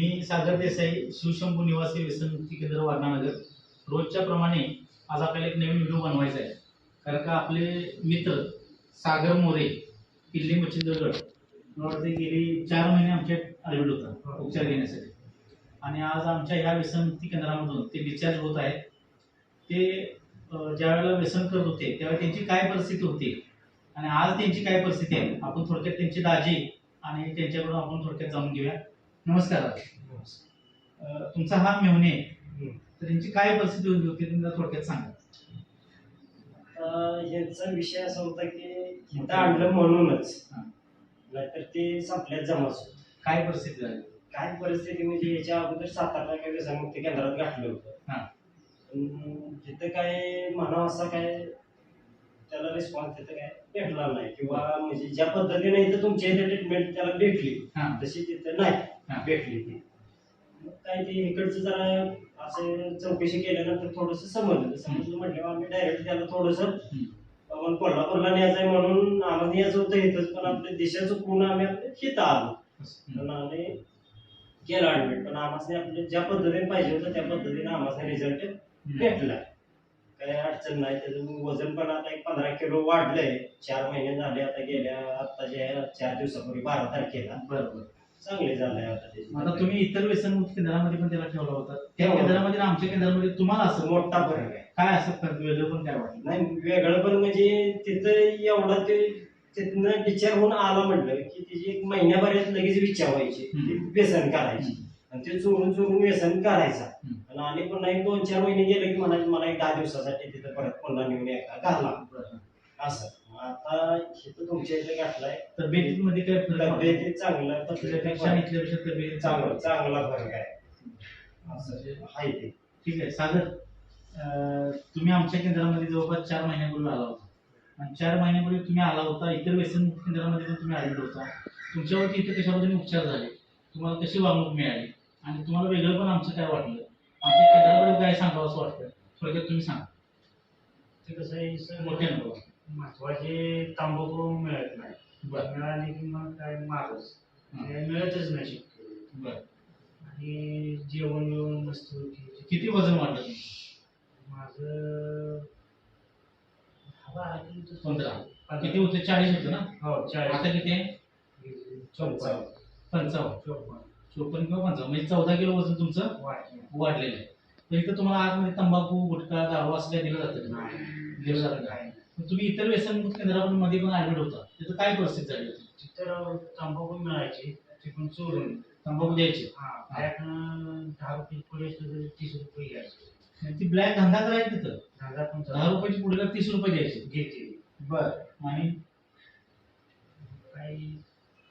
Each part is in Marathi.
सागर देसाई शिवशंभू निवासी व्यसनमुक्ती केंद्र वारणानगर. रोजच्या प्रमाणे आज आपल्याला एक नवीन व्हिडिओ बनवायचा आहे. कारण का आपले मित्र सागर मोरे किल्ली मच्छिंद्रगड मला वाटतं गेली चार महिने आमच्यात ॲडमिट होता उपचार घेण्यासाठी. आणि आज आमच्या ह्या व्यसनमुक्ती केंद्रामधून ते डिस्चार्ज होत आहेत. ते अं, ज्या वेळेला व्यसन करत होते त्यावेळेला त्यांची काय परिस्थिती होती? आणि आज त्यांची काय परिस्थिती आहे? आपण थोडक्यात त्यांची दाजी आणि त्यांच्याकडून आपण थोडक्यात जाणून घेऊया. नमस्कार. तुमचा हा मेहुणे आहे. तर त्यांची काय परिस्थिती होती जरा थोडक्यात सांगा. यांचा विषय असा होता की इथं आणलं म्हणूनच. नाहीतर ते संपल्यात जमाच. काय परिस्थिती झाली? काय परिस्थिती म्हणजे याच्या अगोदर सातारा काय व्यसनमुक्ती केंद्रात गाठलं होतं. हा. तिथं काय म्हणावं असं काय त्याला रिस्पॉन्स तिथं काय भेटला नाही. किंवा म्हणजे ज्या पद्धतीने इथं तुमच्या इथे ट्रीटमेंट त्याला भेटली हा. तशी तिथं. नाही. भेटली ती. मग काय ते इकडचं जरा असं चौकशी केल्यानंतर थोडंसं समजलं. समजलं म्हटल्यावर आम्ही डायरेक्ट त्याला थोडंसं आपण कोल्हापूरला न्यायचं आहे म्हणून आम्हाला यायचं होतं इथंच पण आपल्या देशात चुकून आम्ही आपल्या हिथं आलो. पण आम्ही केलं ऍडमिट पण आम्हाला आपल्या ज्या पद्धतीने पाहिजे होतं त्या पद्धतीने आम्हाला रिझल्ट भेटला. काही अडचण नाही. त्याचं वजन पण आता एक पंधरा किलो वाढलंय. चार महिने झाले आता गेल्या आता जे चार दिवसापूर्वी बारा तारखेला. बरं बरं चांगले झालंय आता आता तुम्ही इतर व्यसनमुक्त केंद्रामध्ये पण त्याला ठेवला होता. त्या हो. केंद्रामध्ये आणि आमच्या केंद्रामध्ये तुम्हाला असं मोठा फरक आहे. काय असं फरक? वेगळं पण काय वाटलं? नाही वेगळं पण म्हणजे तिथं एवढं ते तिथनं विचार होऊन आला म्हटलं की तिची एक महिन्याभरात लगेच विचार व्हायची हम्म. ती व्यसन करायची. आणि ते चोरून चोरून व्यसन करायचा. हम्म. आणि आणि पुन्हा एक दोन चार महिने गेले की म्हणायचं मला एक दहा दिवसासाठी तिथं परत पुन्हा नेऊन एका घाला. बरं. असं. आता इथं तुमच्या इथे घातलाय. तब्येतीमध्ये काय फरक वाटला? तब्येती चांगला चांगला फरक आहे. असं आहे. ते. ठीक आहे सागर तुम्ही आमच्या केंद्रामध्ये जवळपास चार महिन्यापूर्वी आला होता. आणि चार महिन्यापूर्वी तुम्ही आला होता इतर व्यसन केंद्रामध्ये पण तुम्ही ऍडमिट होता. तुमच्यावरती इथे कशा पद्धतीने उपचार झाले? तुम्हाला कशी वागणूक मिळाली? आणि तुम्हाला वेगळं पण आमचं काय वाटलं? आमच्या केंद्राबद्दल काय सांगावं असं वाटतं? थोडक्यात तुम्ही सांगा. ते कसं आहे सर, मोठ्या नको महत्त्वाचे तांबाखू मिळत नाही. बरं. मिळाले की मग काय मागच. हा. ते मिळतच नाही शक्य. बरं. आणि जेवण बिवण मस्त होती. किती वजन वाढलं तुमचं? माझं पंधरा. पंधरा. किती होते? चाळीस होते ना? हो चाळीस. आता किती आहे? चौपन्न. पंचावन्न. चौपन्न. चोपन्न किंवा पंचावन्न. म्हणजे चौदा किलो वजन तुमचं वाटलं वाढलेलं आहे. तर इथं तुम्हाला आतमध्ये तंबाखू गुटखा दारू असं दिलं जातं का? नाही. दिलं जातं? काय तुम्ही इतर व्यसनमुक्त केंद्रामध्ये पण ऍडमिट होता. तिथं काय परिस्थिती झाली होती? तिथं तांबाखू मिळायची ते पण चोरून. तंबाखू द्यायचे? हा दहा रुपये पुढे असलं तीस रुपये घ्यायचे. आणि ती ब्लॅक धंदा करायचा तिथं? धंदा पण दहा रुपयाची पुढे तीस रुपये द्यायचे. घेते बर. आणि? काही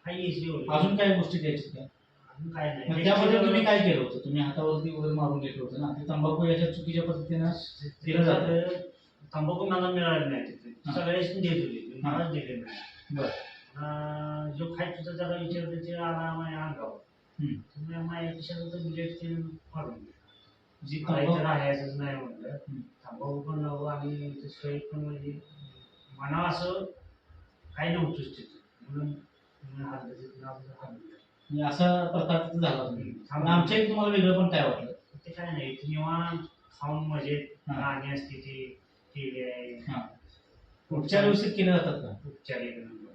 काही अजून काय गोष्टी द्यायच्या त्या अजून काय मग नाही त्यामध्ये तुम्ही काय केलं होतं? तुम्ही हातावरती वगैरे मारून घेतलं होतं ना? ते तंबाखू याच्या चुकीच्या पद्धतीनं दिलं जातं. तंबाखू मला मिळाले नाही तिथे. सगळ्याच देत होते. मलाच दिले नाही बर जो खायचा त्याला विचारलं ते आला माझ्या अंगावर. तुम्ही माझ्या खिशात होतं बिलेट ते फाडून दिलं. जी मला इथं तंबाखू राहायचंच नाही हम्म. तंबाखू पण नको आणि ते सोयी पण म्हणजे म्हणा असं काही नव्हतंच तिथं म्हणून तिथं. म्हणजे असा प्रकार तिथं झाला आमच्या तुम्हाला वेगळं पण काय वाटलं ते काय नाही निवांत खाऊन मजेत हा. गाणी आहे हा. उपचार व्यवस्थित केले जातात का? उपचार.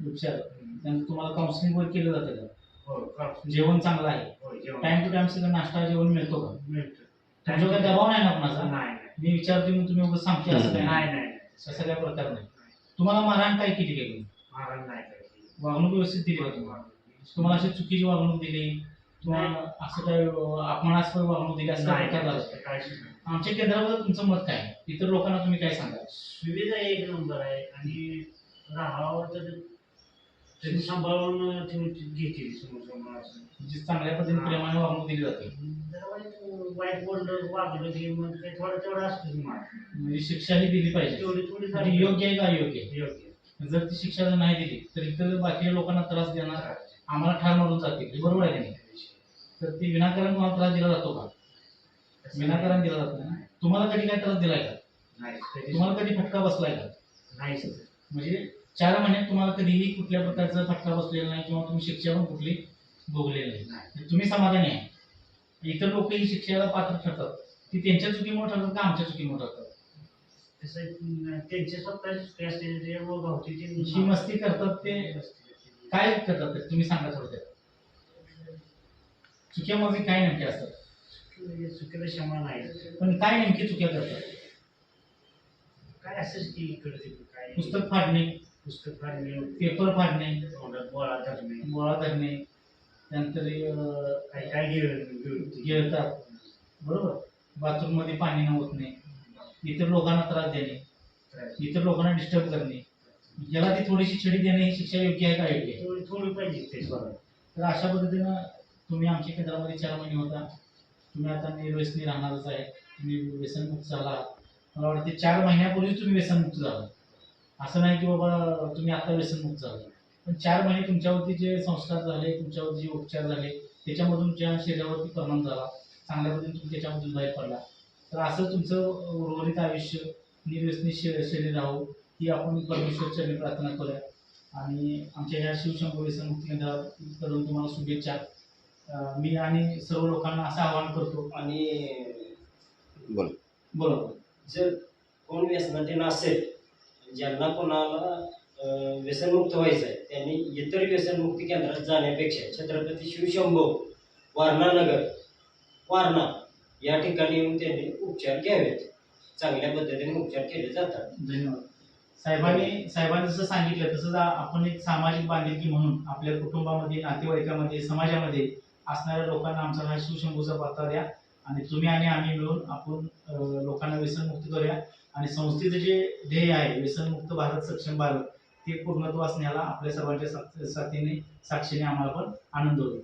उपचार. त्यांचं तुम्हाला काउन्सिलिंग वगैरे केलं जातं का? हो का- जेवण चांगलं आहे. हो, जेवण. टाइम टू टाइम सगळं नाश्ता जेवण मिळतो का? मिळतं. काही दबाव नाही ना कोणाचा? नाही नाही. मी विचारते मग तुम्ही उगाच सांगते असं काही? नाही नाही नाही. असं काही प्रकार नाही. तुम्हाला मारहाण काय केली गेली महाराज नाही. वागणूक व्यवस्थित दिली का तुम्हाला तुम्हाला अशी चुकीची वागणूक दिली? तुम्हाला असं काय अपमानास्पद वागणूक दिली असं काय नाही, प्रकार झाला नाही, काहीच नाही. आमच्या केंद्राबद्दल तुमचं मत काय? इतर लोकांना तुम्ही काय सांगाल? सुविधा एक नंबर आहे आणि राहावं तर त्यांनी सांभाळून घेतील म्हणजे चांगल्या पद्धतीने प्रेमाने वागणूक दिली जाते. जरा वाईट वाईट बोललं वागलं की मग ते थोडं तेवढं असतं म्हणजे शिक्षा ही दिली पाहिजे. तेवढी थोडी ती झाली योग्य आहे का अयोग्य? आहे? योग्य जर ती शिक्षा जर नाही दिली तर इतर बाकी लोकांना त्रास देणार. आम्हाला ठार मारून जाते हे बरोबर आहे का नाही? तर ती विनाकारण त्रास दिला जातो का? विनाकारण दिला जातो ना? तुम्हाला कधी काय त्रास दिलाय का? नाही. तुम्हाला कधी फटका बसलाय का? नाही सर. म्हणजे चार महिन्यात तुम्हाला कधीही कुठल्या प्रकारचा फटका बसलेला नाही किंवा तुम्ही शिक्षा पण कुठली भोगलेली नाही. नाही. तुम्ही समाधानी आहे. इतर लोक ही शिक्षणाला पात्र ठरतात. ती त्यांच्या चुकीमुळे ठरतात का आमच्या चुकीमुळे ठरतात? त्यांचे स्वतःची चुकी व ही मस्ती करतात ते काय करतात ते? तुम्ही सांगा थोडक्यात. चुक्यामध्ये काय नेमके असतात? चुकीला क्षमा नाही. पण काय नेमकी चुक्या करतात? काय असंच की इकडे तिकडे? काय पुस्तक फाडणे. पुस्तक फाडणे. पेपर फाडणे. तोंडात गोळा धरणे. गोळा धरणे. त्यानंतर अं, काय काय गिळ गिळतात. बरोबर? बाथरूममध्ये पाणी न ओतणे इतर लोकांना त्रास देणे. इतर लोकांना डिस्टर्ब करणे. याला ती थोडीशी छडी देणे ही शिक्षा योग्य आहे का योग्य आहे? थोडी थोडी पाहिजे ते. तर अशा पद्धतीनं तुम्ही आमच्या केंद्रामध्ये चार महिने होता. तुम्ही आता निर्व्यसनी राहणारच आहे. तुम्ही व्यसनमुक्त झाला. मला वाटते चार महिन्यापूर्वी तुम्ही व्यसनमुक्त झाला. असं नाही की बाबा तुम्ही आता व्यसनमुक्त झाला. पण चार महिने तुमच्यावरती जे संस्कार झाले तुमच्यावरती जे उपचार झाले त्याच्यामधून तुमच्या शरीरावरती परिणाम झाला चांगल्या पद्धतीने तुम्ही त्याच्यामधून बाहेर पडला. तर असं तुमचं उर्वरित आयुष्य निर्व्यसनी श- शरीर राहू ही आपण परमेश्वरच्या प्रार्थना करूया. आणि आमच्या ह्या शिवशंभू व्यसनमुक्ती केंद्राकडून तुम्हाला शुभेच्छा. मी आणि सर्व लोकांना असं आवाहन करतो आणि बरोबर. जर कोण व्यसनाचे नसेल ज्यांना कोणाला व्यसनमुक्त व्हायचं आहे त्यांनी इतर व्यसनमुक्ती केंद्रात जाण्यापेक्षा छत्रपती शिवशंभो वारणानगर वारणा या ठिकाणी येऊन त्यांनी उपचार घ्यावेत. चांगल्या पद्धतीने उपचार केले जातात. धन्यवाद. साहेबांनी साहेबांनी जसं सांगितलं तसंच आपण एक सामाजिक बांधिलकी म्हणून आपल्या कुटुंबामध्ये नातेवाईकामध्ये समाजामध्ये असणाऱ्या लोकांना आमचा हा शिवशंभूचा पत्ता द्या आणि तुम्ही आणि आम्ही मिळून आपण लोकांना व्यसनमुक्त करूया. आणि संस्थेचं जे ध्येय आहे व्यसनमुक्त भारत सक्षम भारत ते पूर्णत्व असण्याला आपल्या सर्वांच्या साथीने साक्षीने आम्हाला पण आनंद होईल.